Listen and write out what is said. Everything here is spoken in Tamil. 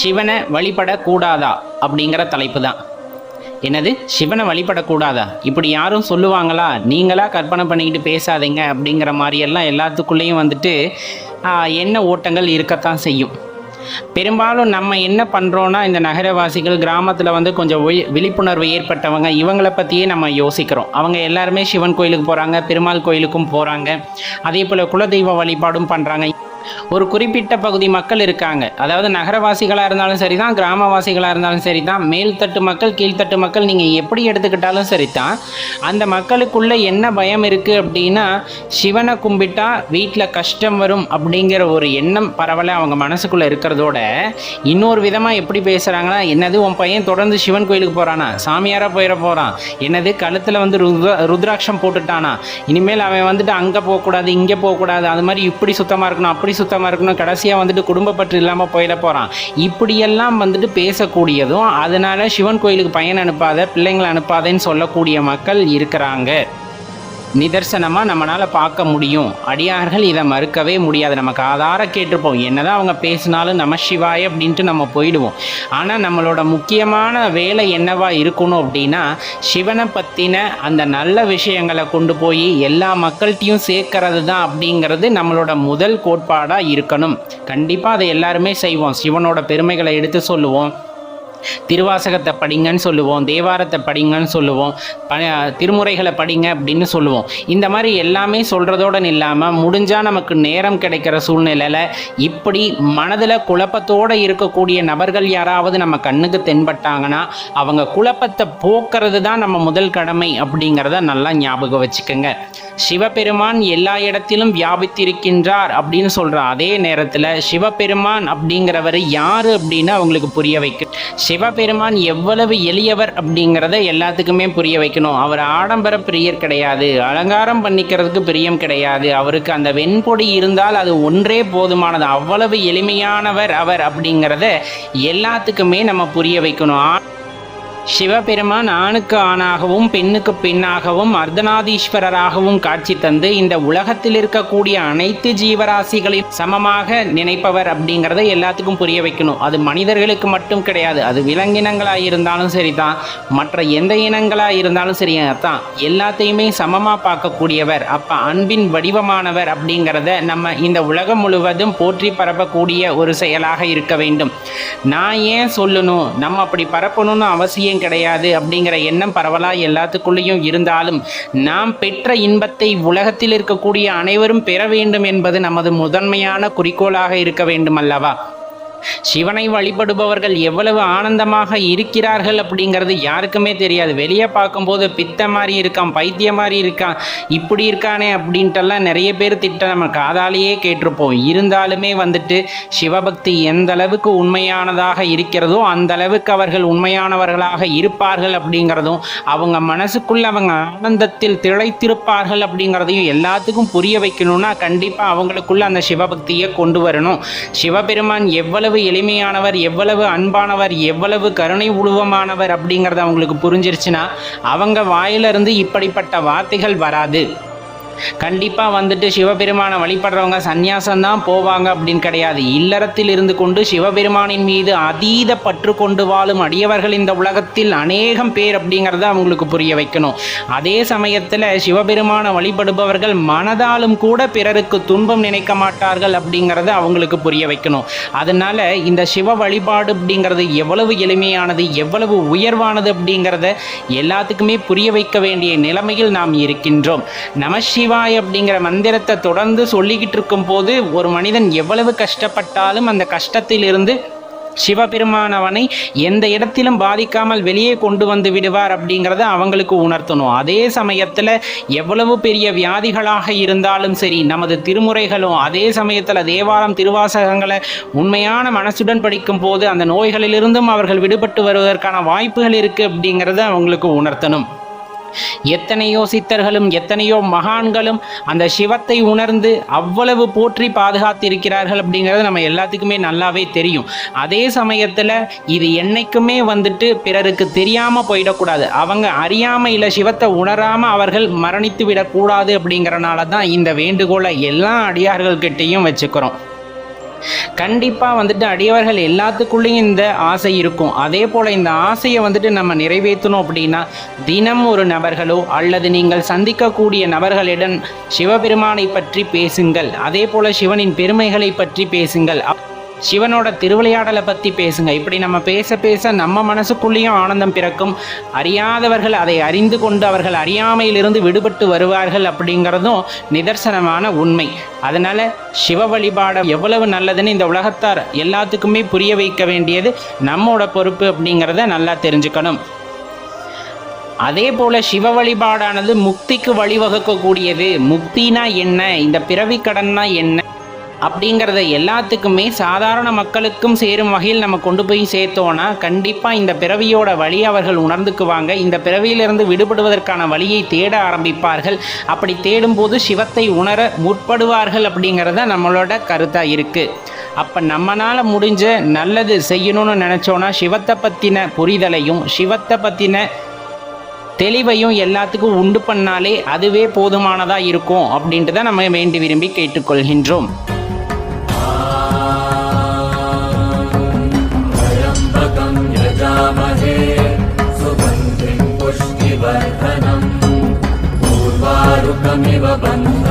சிவனை வழிபடக்கூடாதா அப்படிங்கிற தலைப்பு தான் என்னது? சிவனை வழிபடக்கூடாதா? இப்படி யாரும் சொல்லுவாங்களா? நீங்களா கற்பனை பண்ணிக்கிட்டு பேசாதீங்க அப்படிங்கிற மாதிரியெல்லாம் எல்லாத்துக்குள்ளேயும் வந்துட்டு என்ன ஓட்டங்கள் இருக்கத்தான் செய்யும். பெரும்பாலும் நம்ம என்ன பண்ணுறோன்னா இந்த நகரவாசிகள் கிராமத்தில் வந்து கொஞ்சம் விழிப்புணர்வு ஏற்பட்டவங்க இவங்களை பற்றியே நம்ம யோசிக்கிறோம். அவங்க எல்லாருமே சிவன் கோயிலுக்கு போகிறாங்க பெருமாள் கோயிலுக்கும் போகிறாங்க அதே போல் குலதெய்வ வழிபாடும் பண்ணுறாங்க ஒரு குறிப்பிட்ட பகுதி மக்கள் இருக்காங்க. அதாவது நகரவாசிகளாக இருந்தாலும் சரி தான் கிராமவாசிகளாக இருந்தாலும் சரி தான் மேல்தட்டு மக்கள் கீழ்த்தட்டு மக்கள் நீங்கள் எப்படி எடுத்துக்கிட்டாலும் சரி தான் அந்த மக்களுக்குள்ளே என்ன பயம் இருக்குது அப்படின்னா சிவனை கும்பிட்டா வீட்டில் கஷ்டம் வரும் அப்படிங்கிற ஒரு எண்ணம் பரவலை அவங்க மனசுக்குள்ளே இருக்கிறதோட. இன்னொரு விதமாக எப்படி பேசுகிறாங்கன்னா என்னது உன் பையன் தொடர்ந்து சிவன் கோயிலுக்கு போகிறானா சாமியாராக போயிட போகிறான் என்னது கழுத்தில் வந்து ருத்ரா ருத்ராட்சம் போட்டுட்டானா? இனிமேல் அவன் வந்துட்டு அங்கே போகக்கூடாது இங்கே போகக்கூடாது அது மாதிரி இப்படி சுத்தமாக இருக்கணும் அப்படி சுத்தமாக இருக்கணும். கடைசியாக வந்துட்டு குடும்பப்பற்று இல்லாமல் போயிட போகிறான் இப்படியெல்லாம் வந்துட்டு பேசக்கூடியதும் அதனால் சிவன் கோயிலுக்கு பையன் அனுப்பாத பிள்ளைங்களை அனுப்பாதேன்னு சொல்லக்கூடிய மக்கள் இருக்கிறாங்க. நிதர்சனமாக நம்மளால் பார்க்க முடியும். அடியார்கள் இதை மறுக்கவே முடியாது. நமக்கு ஆதார கேட்டிருப்போம். என்னதான் அவங்க பேசினாலும் நம்ம சிவாய அப்படின்ட்டு நம்ம போயிடுவோம். ஆனால் நம்மளோட முக்கியமான வேலை என்னவா இருக்கணும் அப்படின்னா சிவனை பற்றின அந்த நல்ல விஷயங்களை கொண்டு போய் எல்லா மக்கள்கிட்டையும் சேர்க்கறது தான் அப்படிங்கிறது நம்மளோட முதல் கோட்பாடாக இருக்கணும். கண்டிப்பாக அதை எல்லாருமே செய்வோம். சிவனோட பெருமைகளை எடுத்து சொல்லுவோம். திருவாசகத்தை படிங்கன்னு சொல்லுவோம் தேவாரத்தை படிங்கன்னு சொல்லுவோம் ப திருமுறைகளை படிங்க அப்படின்னு சொல்லுவோம். இந்த மாதிரி எல்லாமே சொல்கிறதோட இல்லாமல் முடிஞ்சால் நமக்கு நேரம் கிடைக்கிற சூழ்நிலையில் இப்படி மனதில் குழப்பத்தோடு இருக்கக்கூடிய நபர்கள் யாராவது நம்ம கண்ணுக்கு தென்பட்டாங்கன்னா அவங்க குழப்பத்தை போக்குறது தான் நம்ம முதல் கடமை அப்படிங்கிறத நல்லா ஞாபகம் வச்சுக்கோங்க. சிவபெருமான் எல்லா இடத்திலும் வியாபித்திருக்கின்றார் அப்படின்னு சொல்கிற அதே நேரத்தில் சிவபெருமான் அப்படிங்கிறவர் யார் அப்படின்னு அவங்களுக்கு புரிய வைக்க சிவபெருமான் எவ்வளவு எளியவர் அப்படிங்கிறத எல்லாத்துக்குமே புரிய வைக்கணும். அவர் ஆடம்பர பிரியர் கிடையாது. அலங்காரம் பண்ணிக்கிறதுக்கு பிரியம் கிடையாது. அவருக்கு அந்த வெண்பொடி இருந்தால் அது ஒன்றே போதுமானது. அவ்வளவு எளிமையானவர் அவர் அப்படிங்கிறத எல்லாத்துக்குமே நம்ம புரிய வைக்கணும். ஆ- சிவபெருமான் ஆணுக்கு ஆணாகவும் பெண்ணுக்கு பெண்ணாகவும் அர்த்தநாதீஸ்வரராகவும் காட்சி தந்து இந்த உலகத்தில் இருக்கக்கூடிய அனைத்து ஜீவராசிகளையும் சமமாக நினைப்பவர் அப்படிங்கிறத எல்லாத்துக்கும் புரிய வைக்கணும். அது மனிதர்களுக்கு மட்டும் கிடையாது. அது விலங்கினங்களாக இருந்தாலும் சரி தான் மற்ற எந்த இனங்களாக இருந்தாலும் சரி தான் எல்லாத்தையுமே சமமாக பார்க்கக்கூடியவர் அப்போ அன்பின் வடிவமானவர் அப்படிங்கிறத நம்ம இந்த உலகம் முழுவதும் போற்றி பரப்பக்கூடிய ஒரு செயலாக இருக்க வேண்டும். நான் ஏன் சொல்லணும்? நம்ம அப்படி பரப்பணும்னு அவசியம் கிடையாது அப்படிங்கிற எண்ணம் பரவலாக எல்லாத்துக்குள்ளேயும் இருந்தாலும் நாம் பெற்ற இன்பத்தை உலகத்தில் இருக்கக்கூடிய அனைவரும் பெற வேண்டும் என்பது நமது முதன்மையான குறிக்கோளாக இருக்க வேண்டும் அல்லவா சிவனை வழிபடுபவர்கள் எவ்வளவு ஆனந்தமாக இருக்கிறார்கள் அப்படிங்கிறது யாருக்குமே தெரியாது. வெளியே பார்க்கும்போது பித்த மாதிரி இருக்கான் பைத்திய மாதிரி இருக்கான் இப்படி இருக்கானே அப்படின்ட்டெல்லாம் நிறைய பேர் திட்ட நம்ம காதாலேயே கேட்டிருப்போம். இருந்தாலுமே வந்துட்டு சிவபக்தி எந்த அளவுக்கு உண்மையானதாக இருக்கிறதோ அந்த அளவுக்கு அவர்கள் உண்மையானவர்களாக இருப்பார்கள் அப்படிங்கிறதும் அவங்க மனசுக்குள்ள அவங்க ஆனந்தத்தில் திளைத்திருப்பார்கள் அப்படிங்கிறதையும் எல்லாத்துக்கும் புரிய வைக்கணும்னா கண்டிப்பாக அவங்களுக்குள்ள அந்த சிவபக்தியை கொண்டு வரணும். சிவபெருமான் எவ்வளவு எளிமையானவர் எவ்வளவு அன்பானவர் எவ்வளவு கருணை உருவமானவர் அப்படிங்கிறத அவங்களுக்கு புரிஞ்சிருச்சுன்னா அவங்க வாயிலிருந்து இப்படிப்பட்ட வார்த்தைகள் வராது. கண்டிப்பாக வந்துட்டு சிவபெருமானை வழிபடுறவங்க சந்நியாசம் தான் போவாங்க அப்படின்னு கிடையாது. இல்லறத்தில் இருந்து கொண்டு சிவபெருமானின் மீது அதீத பற்று கொண்டு வாழும் அடியவர்கள் இந்த உலகத்தில் அநேகம் பேர் அப்படிங்கிறத அவங்களுக்கு புரிய வைக்கணும். அதே சமயத்தில் சிவபெருமானை வழிபடுபவர்கள் மனதாலும் கூட பிறருக்கு துன்பம் நினைக்க மாட்டார்கள் அப்படிங்கிறத அவங்களுக்கு புரிய வைக்கணும். அதனால இந்த சிவ வழிபாடு அப்படிங்கிறது எவ்வளவு எளிமையானது எவ்வளவு உயர்வானது அப்படிங்கிறத எல்லாத்துக்குமே புரிய வைக்க வேண்டிய நிலைமையில் நாம் இருக்கின்றோம். நம சிவாய் அப்படிங்கிற மந்திரத்தை தொடர்ந்து சொல்லிக்கிட்டு இருக்கும்போது ஒரு மனிதன் எவ்வளவு கஷ்டப்பட்டாலும் அந்த கஷ்டத்திலிருந்து சிவபெருமானவனை எந்த இடத்திலும் பாதிக்காமல் வெளியே கொண்டு வந்து விடுவார் அப்படிங்கிறத அவங்களுக்கு உணர்த்தணும். அதே சமயத்தில் எவ்வளவு பெரிய வியாதிகளாக இருந்தாலும் சரி நமது திருமுறைகளும் அதே சமயத்தில் தேவாரம் திருவாசகங்களை உண்மையான மனசுடன் படிக்கும் போது அந்த நோய்களிலிருந்தும் அவர்கள் விடுபட்டு வருவதற்கான வாய்ப்புகள் இருக்குது அப்படிங்கிறத அவங்களுக்கு உணர்த்தணும். எத்தனையோ சித்தர்களும் எத்தனையோ மகான்களும் அந்த சிவத்தை உணர்ந்து அவ்வளவு போற்றி பாதுகாத்திருக்கிறார்கள் அப்படிங்கிறது நம்ம எல்லாத்துக்குமே நல்லாவே தெரியும். அதே சமயத்தில் இது என்னைக்குமே வந்துட்டு பிறருக்கு தெரியாமல் போயிடக்கூடாது. அவங்க அறியாமையில் சிவத்தை உணராமல் அவர்கள் மரணித்து விடக்கூடாது அப்படிங்கிறனால தான் இந்த வேண்டுகோளை எல்லா அடியார்கள்கிட்டையும் வச்சுக்கிறோம். கண்டிப்பாக வந்துட்டு அடியவர்கள் எல்லாத்துக்குள்ளேயும் இந்த ஆசை இருக்கும். அதே போல் இந்த ஆசையை வந்துட்டு நம்ம நிறைவேற்றணும் அப்படின்னா தினம் ஒரு நபர்களோ அல்லது நீங்கள் சந்திக்கக்கூடிய நபர்களிடம் சிவபெருமானை பற்றி பேசுங்கள். அதே போல் சிவனின் பெருமைகளை பற்றி பேசுங்கள். அப்- சிவனோட திருவிளையாடலை பற்றி பேசுங்க. இப்படி நம்ம பேச பேச நம்ம மனசுக்குள்ளேயும் ஆனந்தம் பிறக்கும். அறியாதவர்கள் அதை அறிந்து கொண்டு அவர்கள் அறியாமையிலிருந்து விடுபட்டு வருவார்கள் அப்படிங்கிறதும் நிதர்சனமான உண்மை. அதனால் சிவ வழிபாடு எவ்வளவு நல்லதுன்னு இந்த உலகத்தார் எல்லாத்துக்குமே புரிய வைக்க வேண்டியது நம்மோட பொறுப்பு அப்படிங்கிறத நல்லா தெரிஞ்சுக்கணும். அதே போல சிவ வழிபாடானது முக்திக்கு வழிவகுக்கக்கூடியது. முக்தினா என்ன? இந்த பிறவி கடன்னா என்ன? அப்படிங்கிறத எல்லாத்துக்குமே சாதாரண மக்களுக்கும் சேரும் வகையில் நம்ம கொண்டு போய் சேர்த்தோன்னா கண்டிப்பாக இந்த பிறவியோட வழி அவர்கள் உணர்ந்துக்குவாங்க. இந்த பிறவியிலிருந்து விடுபடுவதற்கான வழியை தேட ஆரம்பிப்பார்கள். அப்படி தேடும்போது சிவத்தை உணர முற்படுவார்கள் அப்படிங்கிறத நம்மளோட கருத்தாக இருக்குது அப்போ நம்மளால் முடிஞ்ச நல்லது செய்யணும்னு நினச்சோன்னா சிவத்தை பற்றின புரிதலையும் சிவத்தை பற்றின தெளிவையும் எல்லாத்துக்கும் உண்டு பண்ணாலே அதுவே போதுமானதாக இருக்கும் அப்படின்ட்டு தான் நம்ம வேண்டி விரும்பி கேட்டுக்கொள்கின்றோம். पुष्टिवर्धनम् पूर्वारुकमिव बन्धनान्